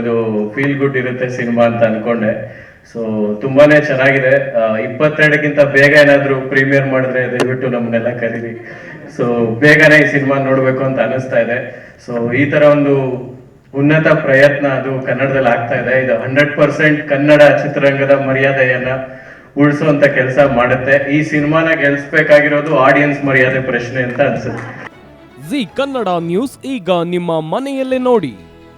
ಇದು feel good ಇರುತ್ತೆ cinema ಅಂತ ಅನ್ಕೊಂಡೆ. ಸೊ ತುಂಬಾನೇ ಚೆನ್ನಾಗಿದೆ. ಇಪ್ಪತ್ತೆರಡಕ್ಕಿಂತ ಬೇಗ ಏನಾದ್ರು ಪ್ರೀಮಿಯರ್ ಮಾಡಿದ್ರೆ ದಯವಿಟ್ಟು ನಮ್ಮನ್ನೆಲ್ಲ ಕರೀರಿ. ಸೊ ಬೇಗನೆ ಈ ಸಿನಿಮಾ ನೋಡಬೇಕು ಅಂತ ಅನಿಸ್ತಾ ಇದೆ. ಸೊ ಈ ತರ ಒಂದು ಉನ್ನತ ಪ್ರಯತ್ನ ಅದು ಕನ್ನಡದಲ್ಲಿ ಆಗ್ತಾ ಇದೆ. ಇದು ಹಂಡ್ರೆಡ್ ಪರ್ಸೆಂಟ್ ಕನ್ನಡ ಚಿತ್ರರಂಗದ ಮರ್ಯಾದೆಯನ್ನ ಉಳಿಸುವಂತ ಕೆಲಸ ಮಾಡುತ್ತೆ. ಈ ಸಿನಿಮಾನ ಗೆಲ್ಸ್ಬೇಕಾಗಿರೋದು ಆಡಿಯನ್ಸ್ ಮರ್ಯಾದೆ ಪ್ರಶ್ನೆ ಅಂತ ಅನ್ಸುತ್ತೆ. ಜಿ ಕನ್ನಡ ನ್ಯೂಸ್ ಈಗ ನಿಮ್ಮ ಮನೆಯಲ್ಲೇ ನೋಡಿ.